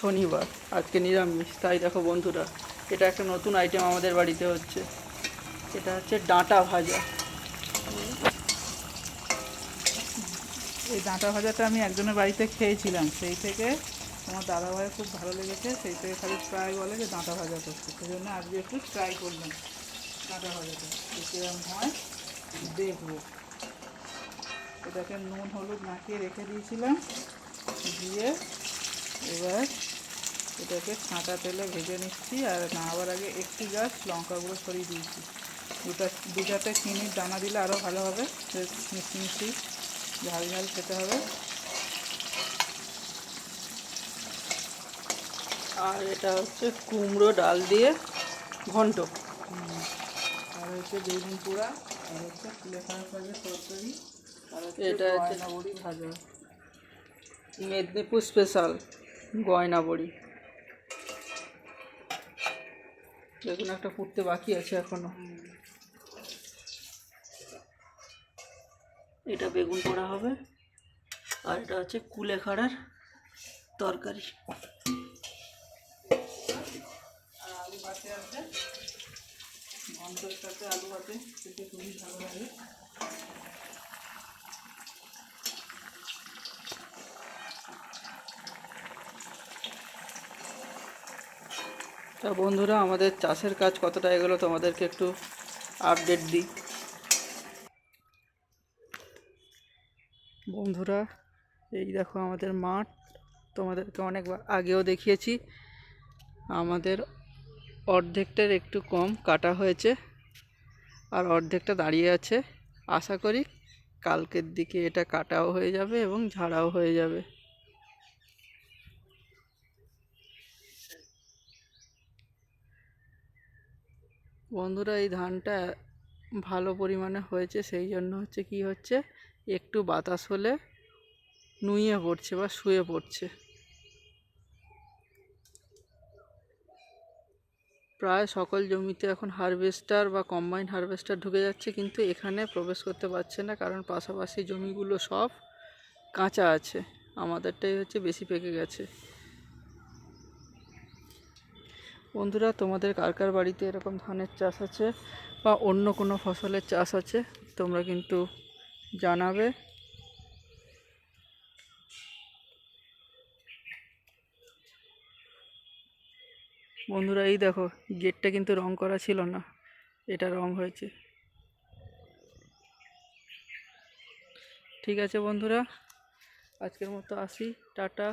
শনিবার, আজকে নিরামিষ, তাই দেখো বন্ধুরা, এটা একটা নতুন আইটেম আমাদের বাড়িতে হচ্ছে। এটা হচ্ছে ডাঁটা ভাজা। এই ডাঁটা ভাজাটা আমি একজনের বাড়িতে খেয়েছিলাম, সেই থেকে আমার দাদা ভাইয়ের খুব ভালো লেগেছে, সেই থেকে খালি ট্রাই বলে যে ডাঁটা ভাজা করতে। সেই জন্য আজকে একটু ট্রাই করলাম ডাঁটা ভাজাটা। কিরম হয় দেখব এটাকে নুন, হলুদ মাখিয়ে রেখে দিয়েছিলাম। দিয়ে এবার এটাকে ছাঁটা তেলে ভেজে নিচ্ছি আর নামাবার আগে একটি গাছ লঙ্কা গুঁড়ো ছড়িয়ে দিয়েছি। দুটা দুটাতে চিনির দানা দিলে আরও ভালো হবে। মিষ্টি মিষ্টি ঝাল ঝাল খেতে হবে। আর এটা হচ্ছে কুমড়ো ডাল দিয়ে ঘন্ট। আর হচ্ছে বেগুন পোড়া আর হচ্ছে তরকারি আর এটা হচ্ছে- ভাজা। মেদিনীপুর স্পেশাল গয়না বড়ি। দেখুন একটা ফুটতে বাকি আছে এখনও। এটা বেগুন পোড়া হবে আর এটা হচ্ছে কুলেখাড়ার তরকারি। আলু বাটে আছে ঘন্টের সাথে আলু খেতে খুবই ভালো লাগে। তা বন্ধুরা, আমাদের চাষের কাজ কতটা এগোলো তোমাদেরকে একটু আপডেট দিই। বন্ধুরা, এই দেখো আমাদের মাঠ। তোমাদেরকে অনেক আগেও দেখিয়েছি। আমাদের অর্ধেকটার একটু কম কাটা হয়েছে আর অর্ধেকটা দাঁড়িয়ে আছে। আশা করি কালকের দিকে এটা কাটাও হয়ে যাবে এবং ঝাড়াও হয়ে যাবে। বন্ধুরা, এই ধানটা ভালো পরিমাণে হয়েছে, সেই জন্য হচ্ছে কি হচ্ছে, একটু বাতাস হলে নুয়ে পড়ছে বা শুয়ে পড়ছে। প্রায় সকল জমিতে এখন হারভেস্টার বা কম্বাইন হারভেস্টার ঢুকে যাচ্ছে, কিন্তু এখানে প্রবেশ করতে পারছে না, কারণ পাশাপাশি জমিগুলো সব কাঁচা আছে। আমাদেরটাই হচ্ছে বেশি পেকে গেছে। বন্ধুরা, তোমাদের কার কার বাড়িতে এরকম ধানের চাষ আছে বা অন্য কোনো ফসলের চাষ আছে, তোমরা কিন্তু জানাবে। বন্ধুরা, এই দেখো, গেটটা কিন্তু রং করা ছিল না, এটা রং হয়েছে। ঠিক আছে বন্ধুরা, আজকের মতো আসি, টাটা।